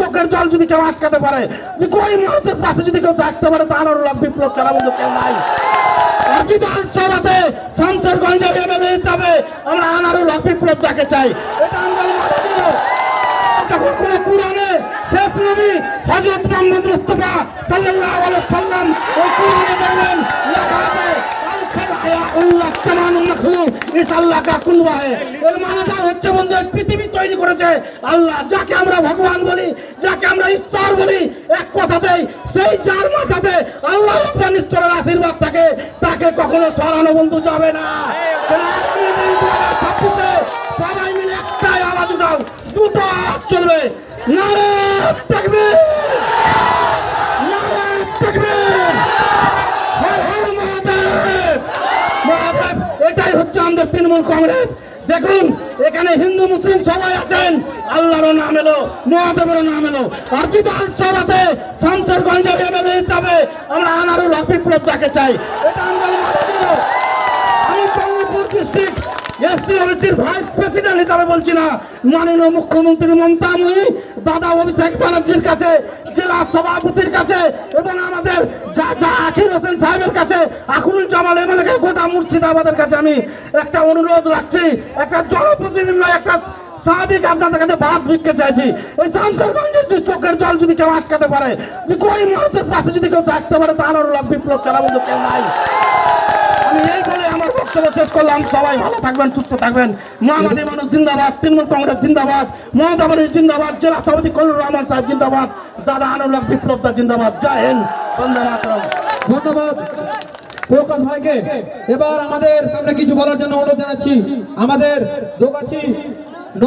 চোখের জল যদি কেউ আটকাতে পারে মানুষের পাশে যদি কেউ থাকতে পারে, তার লাভ বিপ্লব ছাড়া বন্ধু কেউ নাই। বিধানসভাতে শামসারগঞ্জের হিসাবে আমরা আনারুল হক বিপ্লব তাকে চাই। এটা আন্দোলন শেষ নবী হযরত মুহাম্মদ মুস্তাফা সাল্লাল্লাহু আলাইহি সাল্লাম ওই কোরআনে বললেন এর হচ্ছে বন্ধু পৃথিবী তৈরি করেছে। আল্লাহ যাকে আমরা ভগবান বলি যাকে আমরা ঈশ্বর বলি এক কথাতেই সেই যার মাঝাতে আল্লাহ আপনার ঈশ্বরের আশীর্বাদ থাকে তাকে কখনো সরানো বন্ধু যাবে না। 2026 এ সবাই মিলে একটাই আওয়াজ দাও দুটো তৃণমূল কংগ্রেস। দেখুন, এখানে হিন্দু, মুসলিম সবাই আছেন। আল্লাহর নাম এলো মহাদেবের নাম এলো। আর বিধানসভাতে শামসারগঞ্জের এমএলএ হিসাবে আমরা আনারুল হক বিপ্লব চাই। এটা হিসাবে বলছি না। মাননীয় মুখ্যমন্ত্রী মমতা মুই দাদা অভিষেক ব্যানার্জির কাছে, জেলা সভাপতির কাছে এবং আমাদের যা আখির হোসেন সাহেবের কাছে আখরুল জামাল এমএলএ গোটা মুর্শিদাবাদের কাছে আমি একটা অনুরোধ রাখছি, একটা জনপ্রতিনিধি একটা স্বাভাবিক আপনাদের কাছে ভাত ভিক্ষে চাইছি। ওই শামসারগঞ্জের যদি চোখের জল যদি কেউ আটকাতে পারে যদি কই মানুষের পাশে যদি কেউ থাকতে পারে, তার লাভ বিপ্লব চালাবো কেউ নাই। আমি এই বলে আমার বক্তব্য শেষ করলাম। সবাই ভালো থাকবেন, সুস্থ থাকবেন। মহামাদী মানুষ জিন্দাবাদ, তৃণমূল কংগ্রেস জিন্দাবাদ মমতা জিন্দাবাদ, জেলা সভাপতি কলুর রহমান সাহেব জিন্দাবাদ, দাদা আনুল্লাহ বিপ্লবদা জিন্দাবাদ। জয় হিন্দ, বন্দে মাতরম। ধন্যবাদ। প্রকাশ ভাইকে, এবার আমাদের সামনে কিছু বলার জন্য অনুরোধ জানাচ্ছি। আমাদের দোকাছি